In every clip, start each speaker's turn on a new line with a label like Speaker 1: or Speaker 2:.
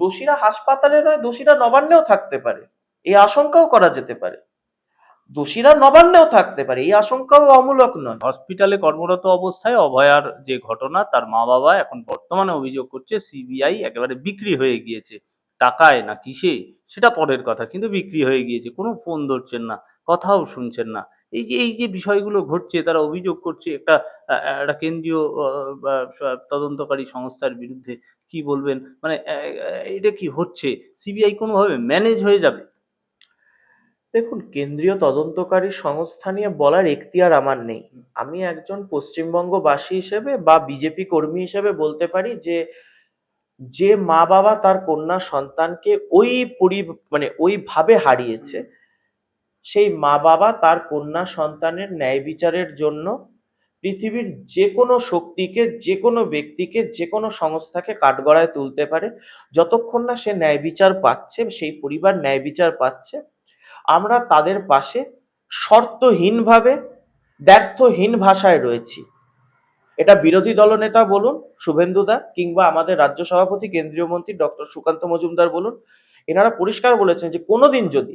Speaker 1: দোষীরা হাসপাতালে নয়, দোষীরা নবান্নেও থাকতে পারে। এই আশঙ্কাও করা যেতে পারে। দোষীরা নবান্নেও থাকতে পারে, এই আশঙ্কাও অমূলক নয়।
Speaker 2: হসপিটালে কর্মরত অবস্থায় অভয়ার যে ঘটনা, তার মা বাবা এখন বর্তমানে অভিযোগ করছে, সিবিআই একেবারে বিক্রি হয়ে গিয়েছে। টাকায় না কিসে? সেটা পরের কথা, কিন্তু বিক্রি হয়ে গিয়েছে। কোনো ফোন ধরছেন না, কথাও শুনছেন না। এই যে এই যে বিষয়গুলো ঘটছে, তারা অভিযোগ করছে, একটা একটা কেন্দ্রীয় তদন্তকারী সংস্থার বিরুদ্ধে কি বলবেন? মানে এটা কি হচ্ছে? সিবিআই কোনোভাবে ম্যানেজ হয়ে যাবে?
Speaker 1: দেখুন কেন্দ্রীয় তদন্তকারী সংস্থা নিয়ে বলার এখতিয়ার আমার নেই। আমি একজন পশ্চিমবঙ্গবাসী হিসেবে বা বিজেপি কর্মী হিসেবে বলতে পারি যে যে মা বাবা তার কন্যা সন্তানকে ওই পরি মানে ওইভাবে হারিয়েছে সেই মা বাবা তার কন্যা সন্তানের ন্যায় বিচারের জন্য পৃথিবীর যে কোনো শক্তিকে, যে কোনো ব্যক্তিকে, যে কোনো সংস্থাকে কাঠগড়ায় তুলতে পারে। যতক্ষণ না সে ন্যায় বিচার পাচ্ছে, সেই পরিবার ন্যায় বিচার পাচ্ছে, আমরা তাদের পাশে শর্তহীনভাবে, দ্ব্যর্থহীন ভাষায় রয়েছি। এটা বিরোধী দলনেতা বলুন, শুভেন্দু দা, কিংবা আমাদের রাজ্য সভাপতি, কেন্দ্রীয় মন্ত্রী ডক্টর সুকান্ত মজুমদার বলুন, এনারা পরিষ্কার বলেছেন যে কোনোদিন যদি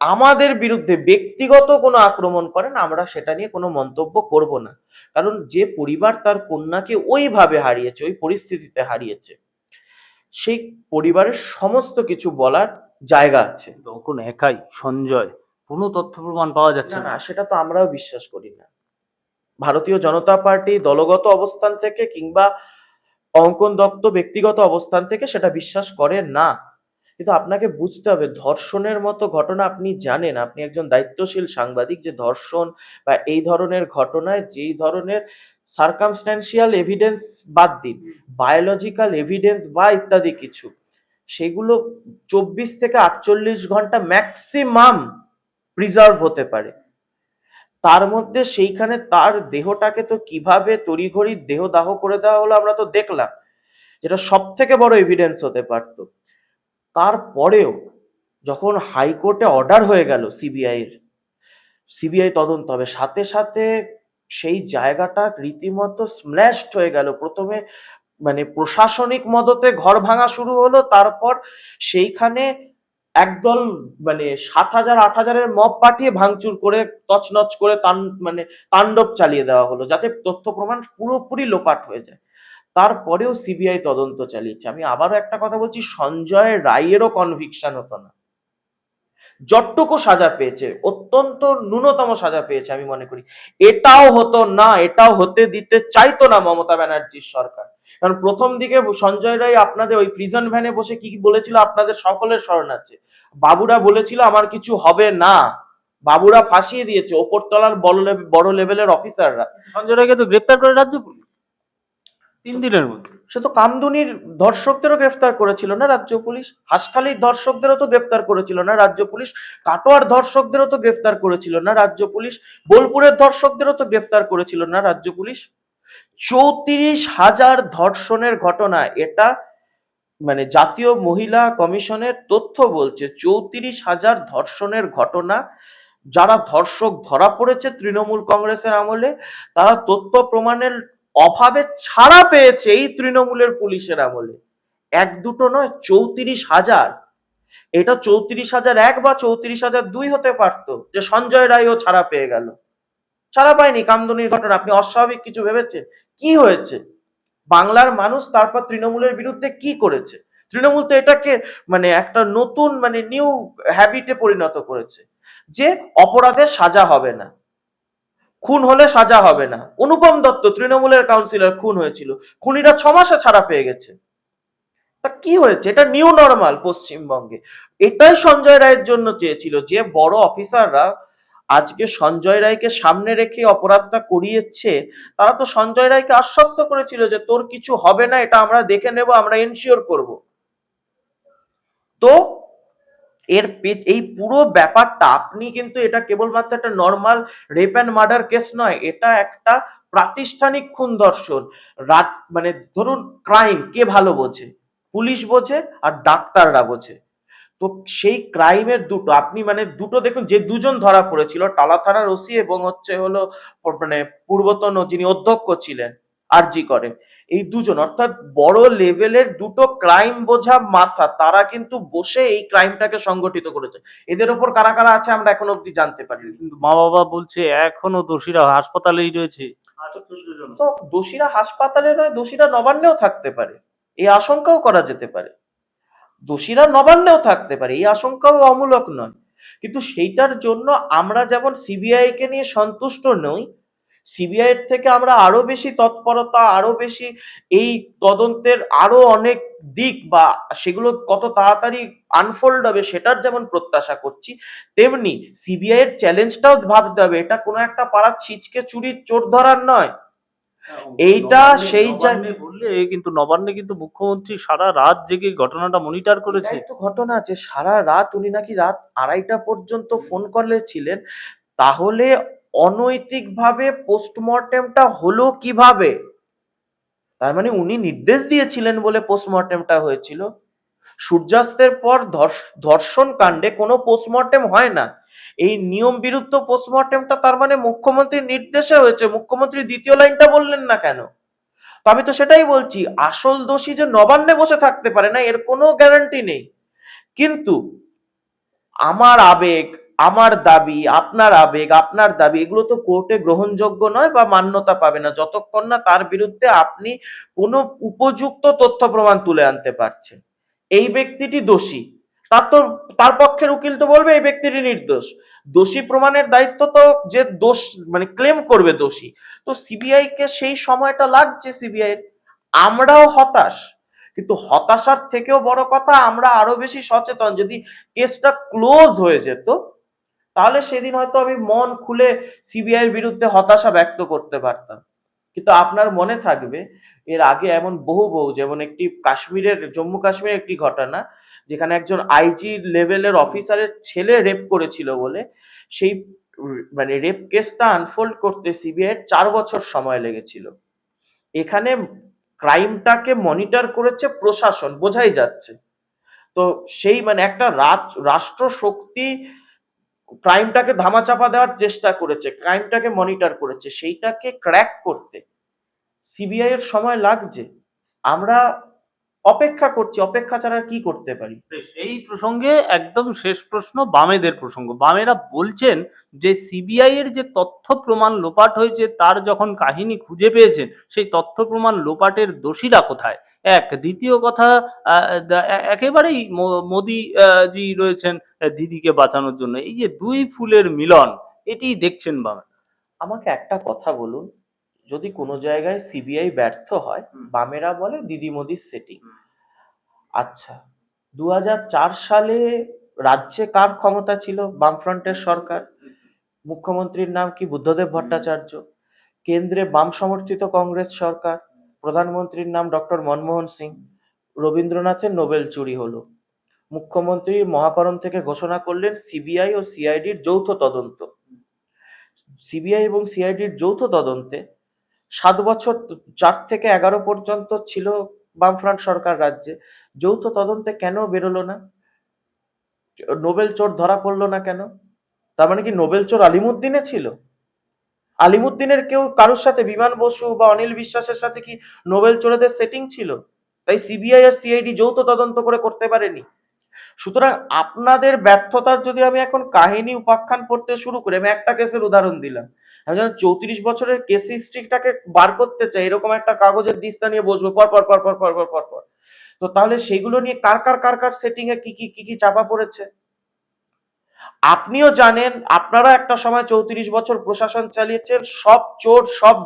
Speaker 1: আমাদের বিরুদ্ধে ব্যক্তিগত কোনো আক্রমণ করেন আমরা সেটা নিয়ে কোনো মন্তব্য করব না। কারণ যে পরিবার তার কন্যাকে ওইভাবে হারিয়েছে ওই পরিস্থিতিতে হারিয়েছে সেই পরিবারের সমস্ত কিছু বলার জায়গা আছে।
Speaker 2: তখন একাই সঞ্জয় কোনো তথ্য প্রমাণ পাওয়া যাচ্ছে
Speaker 1: না সেটা তো আমরাও বিশ্বাস করি না। ভারতীয় জনতা পার্টি দলগত অবস্থান থেকে কিংবা অঙ্কন দত্ত ব্যক্তিগত অবস্থান থেকে সেটা বিশ্বাস করে না। কিন্তু আপনাকে বুঝতে হবে, ধর্ষণের মতো ঘটনা আপনি জানেন। আপনি একজন দায়িত্বশীল সাংবাদিক যে ধর্ষণ বা এই ধরনের ঘটনায় যেই ধরনের সার্কামস্ট্যান্সিয়াল এভিডেন্স বাদ দিন বায়োলজিক্যাল এভিডেন্স বা ইত্যাদি কিছু, সেগুলো চব্বিশ থেকে আটচল্লিশ ঘণ্টা ম্যাক্সিমাম প্রিজার্ভ হতে পারে। তার মধ্যে সেইখানে তার দেহটাকে তো কীভাবে তড়িঘড়ি দেহ দাহ করে দেওয়া হলো আমরা তো দেখলাম, যেটা সব থেকে বড় এভিডেন্স হতে পারত। তারপরেও যখন হাইকোর্টে অর্ডার হয়ে গেল সিবিআই এর, সিবিআই তদন্ত হবে, সাথে সাথে সেই জায়গাটা রীতিমতো স্ম্যাশড হয়ে গেল। প্রথমে মানে প্রশাসনিক মদতে ঘর ভাঙা শুরু হলো, তারপর সেইখানে একদল মানে সাত হাজার, আট হাজারের মব পাঠিয়ে ভাঙচুর করে, তছনছ করে তান মানে তাণ্ডব চালিয়ে দেওয়া হলো, যাতে তথ্য প্রমাণ পুরোপুরি লোপাট হয়ে যায়। তারপরেও সিবিআই তদন্ত চালিয়েছে। আমি আবারও একটা কথা বলছি, সঞ্জয় রায়েরও কনভিকশন হতো না। যতটুকু সাজা পেয়েছে, অত্যন্ত ন্যূনতম সাজা পেয়েছে আমি মনে করি। এটাও হতো না, এটাও হতে দিতে চাইতো না মমতা ব্যানার্জির সরকার। কারণ প্রথম দিকে সঞ্জয় রায় আপনাদের ওই প্রিজন ভ্যানে বসে কি বলেছিল, আপনাদের সকলের স্মরণ আছে বাবুরা বলেছিল, আমার কিছু হবে না। বাবুরা ফাঁসিয়ে দিয়েছে, ওপরতলার বড় বড় লেভেলের অফিসাররা
Speaker 2: সঞ্জয় রায়কে তো গ্রেপ্তার করে রাজ্য তিন দিনের মধ্যে।
Speaker 1: সে তো কামদুনির ধর্ষকদেরও গ্রেফতার করেছিল না রাজ্য পুলিশ? হাসখালির ধর্ষকদেরও তো গ্রেফতার করেছিল না রাজ্য পুলিশ? কাটোয়ার ধর্ষকদেরও তো গ্রেফতার করেছিল না রাজ্য পুলিশ? বোলপুরের ধর্ষকদেরও তো গ্রেফতার করেছিল না রাজ্য পুলিশ? চৌত্রিশ হাজার ধর্ষণের ঘটনা, এটা মানে জাতীয় মহিলা কমিশনের তথ্য বলছে, চৌত্রিশ হাজার ধর্ষণের ঘটনা। যারা ধর্ষক ধরা পড়েছে তৃণমূল কংগ্রেসের আমলে, তারা তথ্য প্রমাণের অভাবে ছাড়া পেয়েছে এই তৃণমূলের পুলিশের আমলে। এক দুটো নয়, চৌত্রিশ হাজার। এটা চৌত্রিশ হাজার এক বা চৌত্রিশ হাজার দুই হতে পারতো যে সঞ্জয় রায়ও ছাড়া পেয়ে গেল। ছাড়া পায়নি, কামদুনির ঘটনা, আপনি অস্বাভাবিক কিছু ভেবেছেন? কি হয়েছে? বাংলার মানুষ তারপর তৃণমূলের বিরুদ্ধে কি করেছে? তৃণমূল তো এটাকে মানে একটা নতুন মানে নিউ হ্যাবিটে পরিণত করেছে যে অপরাধের সাজা হবে না। খুন হলে সাজা হবে না। অনুপম দত্ত, তৃণমূলের কাউন্সিলর খুন হয়েছিল। খুনিরা ছ মাসে ছাড়া পেয়ে গেছে। তা কি হয়েছে? এটা নিউ নর্মাল পশ্চিমবঙ্গে। এটাই সঞ্জয় রায়ের জন্য চেয়েছিল যে বড় অফিসাররা আজকে সঞ্জয় রায়কে সামনে রেখে অপরাধটা করিয়েছে, তারা তো সঞ্জয় রায়কে আশ্বস্ত করেছিল যে তোর কিছু হবে না, এটা আমরা দেখে নেব, আমরা এনশিওর করব। তো এর এই পুরো ব্যাপারটা আপনি কিন্তু এটা কেবলমাত্র একটা normal rape and murder case নয়, এটা একটা প্রাতিষ্ঠানিক খুন দর্শন রাত মানে ধরুন ক্রাইম কে ভালো বোঝে? পুলিশ বোঝে আর ডাক্তাররা বোঝে। তো সেই ক্রাইমের দুটো, আপনি মানে দুটো দেখুন, যে দুজন ধরা পড়েছিল, টালা থানার ওসি এবং হচ্ছে হলো মানে পূর্বতন যিনি অধ্যক্ষ ছিলেন আরজি করে। এই দুজন অর্থাৎ বড় লেভেলের দুটো ক্রাইম বোঝা মাথা তারা কিন্তু বসে এই ক্রাইমটাকে সংগঠিত করেছে। এদের ওপর কারা কারা আছে আমরা এখন অব্দি জানতে
Speaker 2: কিন্তু মা বাবা বলছে এখনও দোষীরা হাসপাতালেই রয়েছে।
Speaker 1: তো দোষীরা হাসপাতালে নয় দোষীরা নবান্নেও থাকতে পারে। এই আশঙ্কাও করা যেতে পারে। দোষীরা নবান্নেও থাকতে পারে এই আশঙ্কাও অমূলক নয়। কিন্তু সেইটার জন্য আমরা যেমন সিবিআই কে নিয়ে সন্তুষ্ট নই সিবিআই এর থেকে আমরা আরও বেশি তৎপরতা আরও বেশি এই তদন্তের আরও অনেক দিক বা সেগুলো কত তাড়াতাড়ি আনফোল্ড হবে সেটার যেমন প্রত্যাশা করছি তেমনি সিবিআই এর চ্যালেঞ্জটাও ভাবতে হবে। এটা কোনো একটা পাড়ার ছিচকে চুরির চোর ধরার নয়। এইটা সেই
Speaker 2: বললে কিন্তু নবান্নে কিন্তু মুখ্যমন্ত্রী সারা রাত জেগে ঘটনাটা মনিটর করেছে।
Speaker 1: তো ঘটনা আছে সারা রাত উনি নাকি রাত আড়াইটা পর্যন্ত ফোন কলে ছিলেন। তাহলে অনৈতিকভাবে পোস্টমর্টেমটা হলো কীভাবে? তার মানে উনি নির্দেশ দিয়েছিলেন বলে পোস্টমর্টেমটা হয়েছিল। সূর্যাস্তের পর ধর্ষণ কাণ্ডে কোনো পোস্টমর্টেম হয় না। এই নিয়ম বিরুদ্ধ পোস্টমর্টেমটা তার মানে মুখ্যমন্ত্রীর নির্দেশে হয়েছে। মুখ্যমন্ত্রী দ্বিতীয় লাইনটা বললেন না কেন? তো আমি তো সেটাই বলছি, আসল দোষী যে নবান্নে বসে থাকতে পারে না, এর কোনো গ্যারান্টি নেই। কিন্তু আমার আবেগ আমার দাবি, আপনার আবেগ, আপনার দাবি, এগুলো তো কোর্টে গ্রহণযোগ্য নয় বা মান্যতা পাবে না। যতক্ষণ না তার বিরুদ্ধে আপনি কোনো উপযুক্ত তথ্য প্রমাণ তুলে আনতে পারছেন। এই ব্যক্তিটি দোষী। তার তো, তার পক্ষের উকিল তো বলবে, এই ব্যক্তিটি নির্দোষ। দোষী প্রমাণের দায়িত্ব তো যে দোষ মানে ক্লেম করবে দোষী। তো সিবিআই কে সেই সময়টা লাগছে সিবিআই আমরাও হতাশ। কিন্তু হতাশার থেকেও বড় কথা, আমরা আরও বেশি সচেতন। যদি কেসটা ক্লোজ হয়ে যেত তাহলে সেদিন হয়তো আমি মন খুলে সিবিআই এর বিরুদ্ধে হতাশা ব্যক্ত করতে পারতাম। কিন্তু আপনার মনে থাকবে, এর আগে এমন বহু বহু যেমন একটি কাশ্মীরের, জম্মু কাশ্মীরের একটি ঘটনা, যেখানে একজন আইজি লেভেলের অফিসারের ছেলে রেপ করেছিল বলে, সেই মানে রেপ কেসটা আনফোল্ড করতে সিবিআই চার বছর সময় লেগেছিল। এখানে ক্রাইমটাকে মনিটর করেছে প্রশাসন, বোঝাই যাচ্ছে। তো সেই মানে একটা রাষ্ট্র শক্তি ক্রাইমটাকে ধামাচাপা দেওয়ার চেষ্টা করেছে ক্রাইমটাকে মনিটর করেছে, সেইটাকে ক্র্যাক করতে। সিবিআই এর সময় লাগছে। আমরা অপেক্ষা করছি, অপেক্ষা ছাড়া কি করতে পারি?
Speaker 2: সেই প্রসঙ্গে একদম শেষ প্রশ্ন, বামেদের প্রসঙ্গ। বামেরা বলছেন যে সিবিআই এর যে তথ্য প্রমাণ লোপাট হয়েছে, তার যখন কাহিনী খুঁজে পেয়েছেন, সেই তথ্য প্রমাণ লোপাটের দোষীরা কোথায়? এক। দ্বিতীয় কথা একেবারেই মোদি জি রয়েছেন দিদিকে বাঁচানোর জন্য। এই যে দুই ফুলের মিলন এটি দেখছেন বামে
Speaker 1: আমাকে একটা কথা বলুন যদি কোনো জায়গায় সিবিআই ব্যর্থ হয় বামেরা বলে দিদি মোদির সেটিং আচ্ছা দু হাজার চার সালে রাজ্যে কার ক্ষমতা ছিল? বামফ্রন্টের সরকার। মুখ্যমন্ত্রীর নাম কি বুদ্ধদেব ভট্টাচার্য? কেন্দ্রে বাম সমর্থিত কংগ্রেস সরকার। প্রধানমন্ত্রীর নাম ডক্টর মনমোহন সিং। রবীন্দ্রনাথের নোবেল চুরি হলো। মুখ্যমন্ত্রী মহাকরণ থেকে ঘোষণা করলেন সিবিআই ও সিআইডির যৌথ তদন্ত। সিবিআই এবং সিআইডির যৌথ তদন্তে সাত বছর চার থেকে এগারো পর্যন্ত ছিল বামফ্রন্ট সরকার রাজ্যে। যৌথ তদন্তে কেন বেরোলো না? নোবেল চোর ধরা পড়ল না কেন? তার মানে কি নোবেল চোর আলিমুদ্দিনে ছিল? আলিমুদ্দিনের কেউ কারোর সাথে বিমান বসু বা অনিল বিশ্বাসের সাথে কি নোবেল চোরেদের সেটিং ছিল? তাই সিবিআই আর সিআইডি যৌথ তদন্ত করে করতে পারেনি। সুতরাং আপনাদের ব্যর্থতার যদি আমি এখন কাহিনী উপাখ্যান পড়তে শুরু করি, আমি একটা কেসের উদাহরণ দিলাম। আমি চৌত্রিশ বছরের কেস হিস্ট্রিটাকে বার করতে চাই, এরকম একটা কাগজের দিস্তা নিয়ে বসবো, পর পর পর পর পর পর পর পর। তো তাহলে সেগুলো নিয়ে কার কার কার কার সেটিং এ কি কি কি কি চাপা পড়েছে? আপনিও জানেন, আপনারা একটা সময় চৌত্রিশ বছর প্রশাসন চালিয়েছেন, সব চোর, সব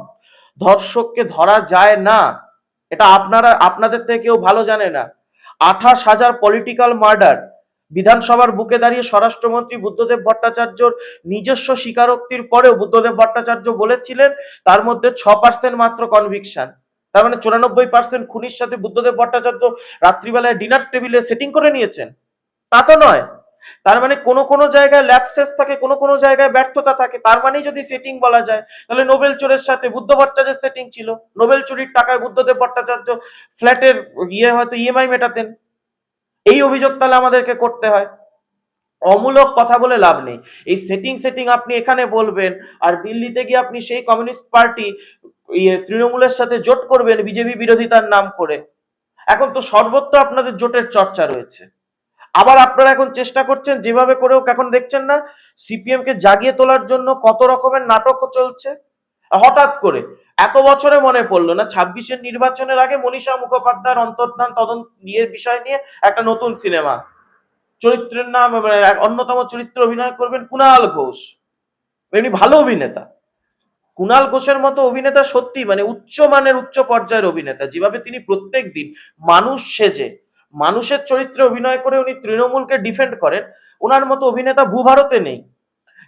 Speaker 1: ধর্ষককে ধরা যায় না। এটা আপনারা, আপনাদের থেকে কেউ ভালো জানে না। আঠাশ হাজার পলিটিক্যাল মার্ডার বিধানসভার বুকে দাঁড়িয়ে স্বরাষ্ট্রমন্ত্রী বুদ্ধদেব ভট্টাচার্যর নিজস্ব স্বীকারোক্তির পরেও বুদ্ধদেব ভট্টাচার্য বলেছিলেন, তার মধ্যে ছ পার্সেন্ট মাত্র কনভিকশন তার মানে চুরানব্বই পার্সেন্ট খুনির সাথে বুদ্ধদেব ভট্টাচার্য রাত্রিবেলায় ডিনার টেবিলে সেটিং করে নিয়েছেন। তা তো নয়। তার মানে কোনো কোনো জায়গায় ল্যাপসেস থাকে, কোনো কোনো জায়গায় ব্যর্থতা থাকে, তার মানেই যদি সেটিং বলা যায়, তাহলে নোবেল চোরের সাথে বুদ্ধ ভট্টাচার্যের সেটিং ছিল। নোবেল চুরির টাকায় বুদ্ধদেব ভট্টাচার্য ফ্ল্যাটের ইয়ে হয়তো ইএমআই মেটাতেন। এই অভিযোগ তাহলে আমাদেরকে করতে হয়। অমূলক কথা বলে লাভ নেই। এই সেটিং সেটিং আপনি এখানে বলবেন, আর দিল্লিতে গিয়ে আপনি সেই কমিউনিস্ট পার্টি ইয়ে তৃণমূলের সাথে জোট করবেন, বিজেপি বিরোধিতার নাম করে। এখন তো সর্বত্র আপনাদের জোটের চর্চা রয়েছে। আবার আপনারা এখন চেষ্টা করছেন, যেভাবে করেও এখন দেখছেন না সিপিএম কে জাগিয়ে তোলার জন্য কত রকমের নাটক চলছে? হঠাৎ করে, এত বছরে মনে পড়ল না, ছাব্বিশের নির্বাচনের আগে মনীষা মুখোপাধ্যায়ের অন্তর্ধান তদন্ত নিয়ে, বিষয় নিয়ে একটা নতুন সিনেমা। চরিত্রের নাম মানে অন্যতম চরিত্র অভিনয় করবেন কুণাল ঘোষ। এমনি ভালো অভিনেতা। কুণাল ঘোষের মতো অভিনেতা সত্যি মানে উচ্চ মানের, উচ্চ পর্যায়ের অভিনেতা, যেভাবে তিনি প্রত্যেক দিন মানুষ সেজে মানুষের চরিত্রে অভিনয় করে উনি তৃণমূলকে ডিফেন্ড করেন ওনার মতো অভিনেতা ভূভারতে নেই।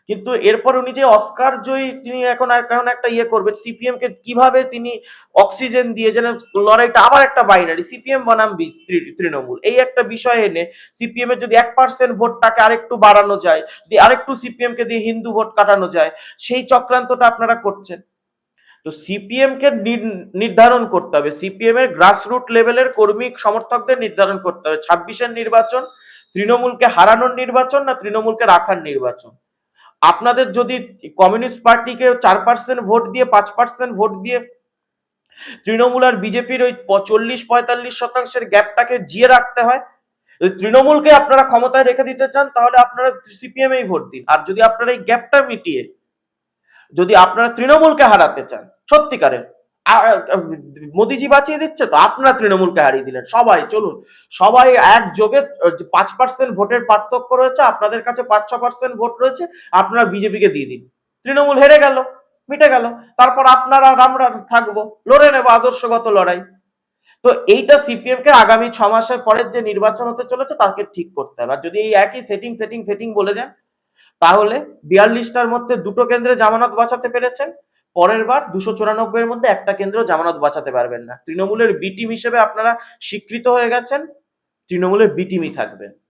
Speaker 1: কিন্তু এরপর উনি যে অস্কার জয়ী তিনি এখন এখন একটা ইয়ে করবেন সিপিএম কে কীভাবে তিনি অক্সিজেন দিয়ে যেন লড়াইটা আবার একটা বাইনারি সিপিএম বনাম তৃণমূল। এই একটা বিষয় এনে সিপিএম এর যদি এক পার্সেন্ট ভোটটাকে আরেকটু বাড়ানো যায় আরেকটু সিপিএম কে দিয়ে হিন্দু ভোট কাটানো যায়, সেই চক্রান্তটা আপনারা করছেন। তো সিপিএম কে নির্ধারণ করতে হবে। সিপিএম এর গ্রাসরুট লেভেলের কর্মী সমর্থকদের নির্ধারণ করতে হবে। ছাব্বিশের নির্বাচন, তৃণমূলকে হারানোর নির্বাচন না তৃণমূলকে রাখার নির্বাচন? আপনাদের যদি কমিউনিস্ট পার্টিকে চার পার্সেন্ট ভোট দিয়ে, পাঁচ পার্সেন্ট ভোট দিয়ে তৃণমূল আর বিজেপির ওই চল্লিশ পঁয়তাল্লিশ শতাংশের গ্যাপটাকে জিয়ে রাখতে হয়, যদি তৃণমূলকে আপনারা ক্ষমতায় রেখে দিতে চান, তাহলে আপনারা সিপিএম এই ভোট দিন। আর যদি আপনারা এই গ্যাপটা মিটিয়ে যদি আপনারা তৃণমূলকে হারাতে চান সত্যিকারের। মোদিজি বাঁচিয়ে দিচ্ছে তো, আপনারা তৃণমূলকে হারিয়ে দিলেন। সবাই, চলুন। সবাই একযোগে পাঁচ পার্সেন্ট ভোটের পার্থক্য রয়েছে, আপনাদের কাছে পাঁচ, ছ পার্সেন্ট ভোট রয়েছে, আপনারা বিজেপিকে দিয়ে দিন। তৃণমূল হেরে গেল, মিটে গেল, তারপর আপনারা, আমরা থাকব, লড়ে নেব আদর্শগত লড়াই। তো এইটা সিপিএম কে আগামী ছ মাসের পরের যে নির্বাচন হতে চলেছে, তাকে ঠিক করতে হবে। আর যদি এই একই সেটিং সেটিং সেটিং বলে যান, তাহলে বিয়াল্লিশটার মধ্যে দুটো কেন্দ্রে জামানত বাঁচাতে পেরেছেন পরের বার দুশো চুরানব্বই এর মধ্যে একটা কেন্দ্র জামানত বাঁচাতে পারবেন না। তৃণমূলের বি টিম হিসেবে আপনারা স্বীকৃত হয়ে গেছেন, তৃণমূলের বি টিমই থাকবেন